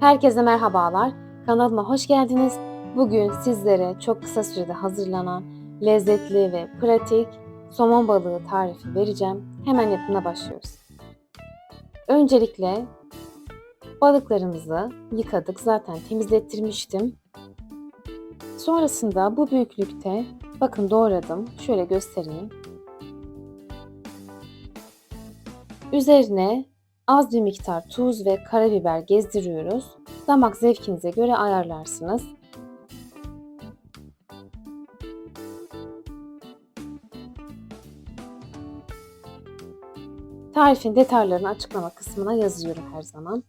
Herkese merhabalar. Kanalıma hoş geldiniz. Bugün sizlere çok kısa sürede hazırlanan lezzetli ve pratik somon balığı tarifi vereceğim. Hemen yapımına başlıyoruz. Öncelikle balıklarımızı yıkadık. Zaten temizlettirmiştim. Sonrasında bu büyüklükte bakın doğradım. Şöyle göstereyim. Üzerine az bir miktar tuz ve karabiber gezdiriyoruz. Damak zevkinize göre ayarlarsınız. Tarifin detaylarını açıklama kısmına yazıyorum her zaman.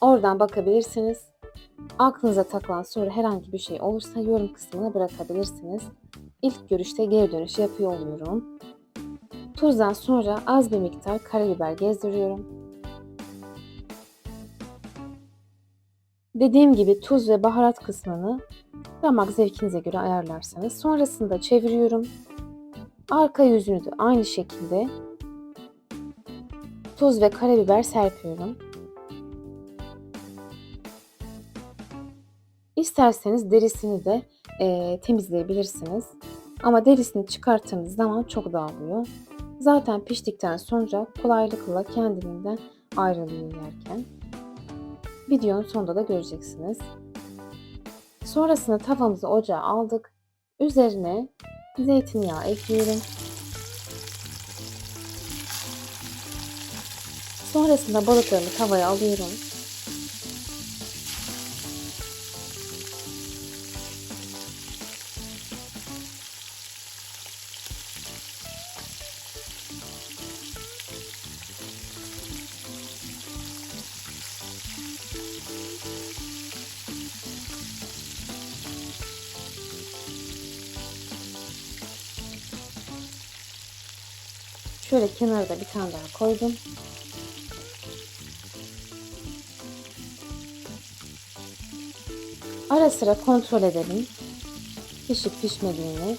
Oradan bakabilirsiniz. Aklınıza takılan soru herhangi bir şey olursa yorum kısmına bırakabilirsiniz. İlk görüşte geri dönüş yapıyor oluyorum. Tuzdan sonra az bir miktar karabiber gezdiriyorum. Dediğim gibi tuz ve baharat kısmını damak zevkinize göre ayarlarsanız. Sonrasında çeviriyorum. Arka yüzünü de aynı şekilde tuz ve karabiber serpiyorum. İsterseniz derisini de e, temizleyebilirsiniz. Ama derisini çıkarttığınız zaman çok dağılıyor. Zaten piştikten sonra kolaylıkla kendiliğinden ayrılıyor yerken. Videonun sonunda da göreceksiniz. Sonrasında tavamızı ocağa aldık. Üzerine zeytinyağı ekliyorum. Sonrasında balıklarımı tavaya alıyorum. Şöyle kenarda bir tane daha koydum. Ara sıra kontrol edelim. Pişip pişmediğini.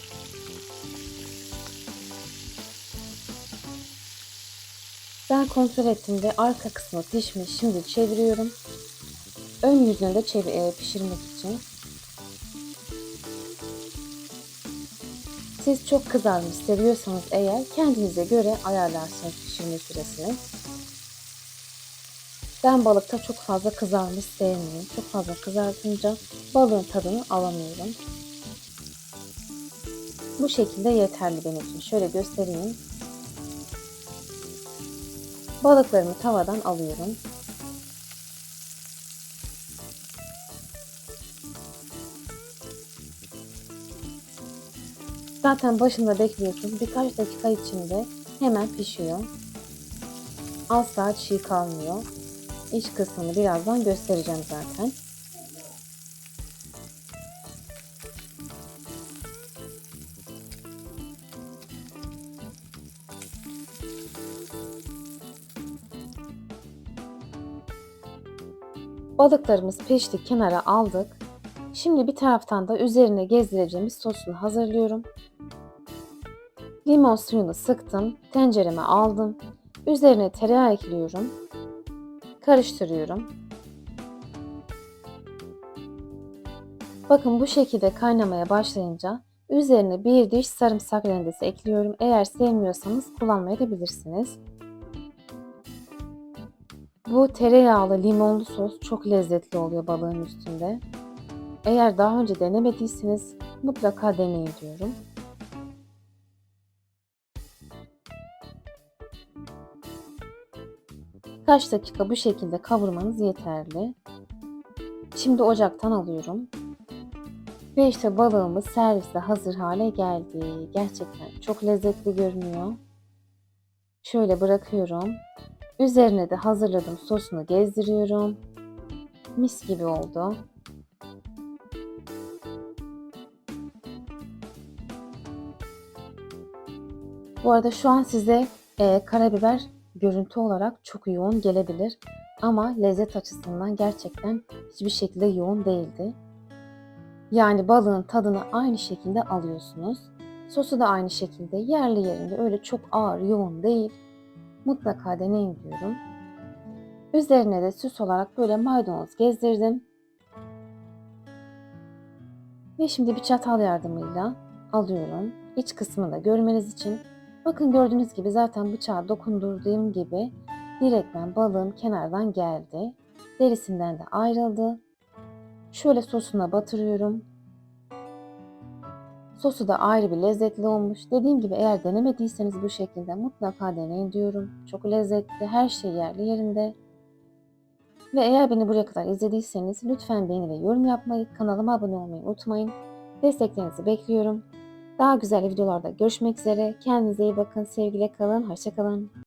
Ben kontrol ettiğimde arka kısmı pişmiş. Şimdi çeviriyorum. Ön yüzünü de çevir, e, pişirmek için. Siz çok kızarmış seviyorsanız eğer kendinize göre ayarlarsınız pişirme süresini. Ben balıkta çok fazla kızarmış sevmiyorum. Çok fazla kızartınca balığın tadını alamıyorum. Bu şekilde yeterli benim için. Şöyle göstereyim. Balıklarımı tavadan alıyorum. Zaten başında bekliyorsunuz. Birkaç dakika içinde hemen pişiyor. Asla çiğ kalmıyor. İç kısmını birazdan göstereceğim zaten. Balıklarımız pişti, kenara aldık. Şimdi bir taraftan da üzerine gezdireceğimiz sosunu hazırlıyorum. Limon suyunu sıktım, tencereme aldım. Üzerine tereyağı ekliyorum. Karıştırıyorum. Bakın bu şekilde kaynamaya başlayınca üzerine bir diş sarımsak rendesi ekliyorum. Eğer sevmiyorsanız kullanmayabilirsiniz. Bu tereyağlı limonlu sos çok lezzetli oluyor balığın üstünde. Eğer daha önce denemediyseniz mutlaka deneyin diyorum. Kaç dakika bu şekilde kavurmanız yeterli. Şimdi ocaktan alıyorum. Ve işte balığımız serviste hazır hale geldi. Gerçekten çok lezzetli görünüyor. Şöyle bırakıyorum. Üzerine de hazırladığım sosunu gezdiriyorum. Mis gibi oldu. Bu arada şu an size e, karabiber görüntü olarak çok yoğun gelebilir. Ama lezzet açısından gerçekten hiçbir şekilde yoğun değildi. Yani balığın tadını aynı şekilde alıyorsunuz. Sosu da aynı şekilde yerli yerinde öyle çok ağır yoğun değil. Mutlaka deneyin diyorum. Üzerine de süs olarak böyle maydanoz gezdirdim. Ve şimdi bir çatal yardımıyla alıyorum. İç kısmını da görmeniz için. Bakın gördüğünüz gibi zaten bıçağı dokundurduğum gibi direktmen balığım kenardan geldi. Derisinden de ayrıldı. Şöyle sosuna batırıyorum. Sosu da ayrı bir lezzetli olmuş. Dediğim gibi eğer denemediyseniz bu şekilde mutlaka deneyin diyorum. Çok lezzetli, her şey yerli yerinde. Ve eğer beni buraya kadar izlediyseniz lütfen beğeni ve yorum yapmayı, kanalıma abone olmayı unutmayın. Desteklerinizi bekliyorum. Daha güzel videolarda görüşmek üzere. Kendinize iyi bakın. Sevgiyle kalın. Hoşça kalın.